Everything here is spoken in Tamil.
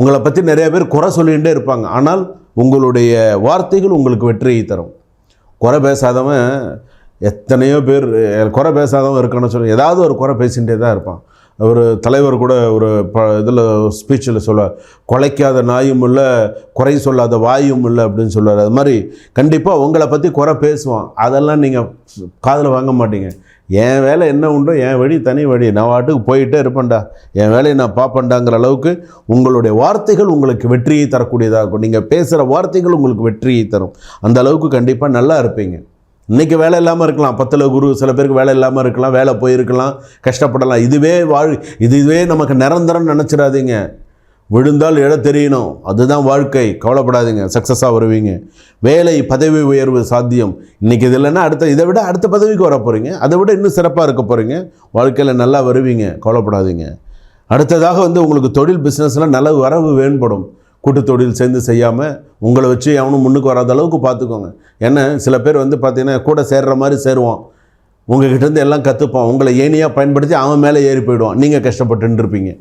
உங்களை பற்றி நிறைய பேர் குறை சொல்லிகிட்டே இருப்பாங்க. ஆனால் உங்களுடைய வார்த்தைகள் உங்களுக்கு வெற்றியை தரும். குறை பேசாதவன் எத்தனையோ பேர் குறை பேசாதவன் இருக்கணும்னு சொல்லி ஏதாவது ஒரு குறை பேசிகிட்டே தான் இருப்பான். ஒரு தலைவர் கூட ஒரு ப இதில் ஸ்பீச்சில் சொல்ல குலைக்காத நாயும் இல்லை குறை சொல்லாத வாயும் இல்லை அப்படின்னு சொல்லுவார் அது மாதிரி கண்டிப்பாக உங்களை பற்றி குறை பேசுவான். அதெல்லாம் நீங்கள் காதில் வாங்க மாட்டீங்க. என் வேலை என்ன உண்டோ என் வழி தனி வழி. நான் வாட்டுக்கு போயிட்டே இருப்பேன்டா. என் வேலையை நான் பார்ப்பேன்டாங்கிற அளவுக்கு உங்களுடைய வார்த்தைகள் உங்களுக்கு வெற்றியை தரக்கூடியதாக இருக்கும். நீங்கள் பேசுகிற வார்த்தைகள் உங்களுக்கு வெற்றியை தரும். அந்த அளவுக்கு கண்டிப்பாக நல்லா இருப்பீங்க. இன்றைக்கி வேலை இல்லாமல் இருக்கலாம். பத்தில் குரு சில பேருக்கு வேலை இல்லாமல் இருக்கலாம் வேலை போயிருக்கலாம் கஷ்டப்படலாம். இதுவே வாழ் இதுவே நமக்கு நிரந்தரம் நினச்சிடாதீங்க. விழுந்தால் இட தெரியணும். அதுதான் வாழ்க்கை. கவலைப்படாதீங்க. சக்ஸஸாக வருவீங்க. வேலை பதவி உயர்வு சாத்தியம். இன்றைக்கி இது இல்லைன்னா அடுத்த இதை விட அடுத்த பதவிக்கு வர போகிறீங்க அதை விட இன்னும் சிறப்பாக இருக்க போகிறீங்க வாழ்க்கையில் நல்லா வருவீங்க. கவலைப்படாதீங்க. அடுத்ததாக வந்து உங்களுக்கு தொழில் பிஸ்னஸில் நல்ல வரவு வேண்படும். கூட்டத்தொழில் சேர்ந்து செய்யாமல் உங்களை வச்சு அவனும் முன்னுக்கு வராத அளவுக்கு பார்த்துக்கோங்க. ஏன்னா சில பேர் வந்து பார்த்தீங்கன்னா கூட சேர்ற மாதிரி சேருவான். உங்ககிட்டேருந்து எல்லாம் கற்றுப்பான் உங்களை ஏனியாக பயன்படுத்தி அவன் மேலே ஏறி போயிடுவான். நீங்கள் கஷ்டப்பட்டுருப்பீங்க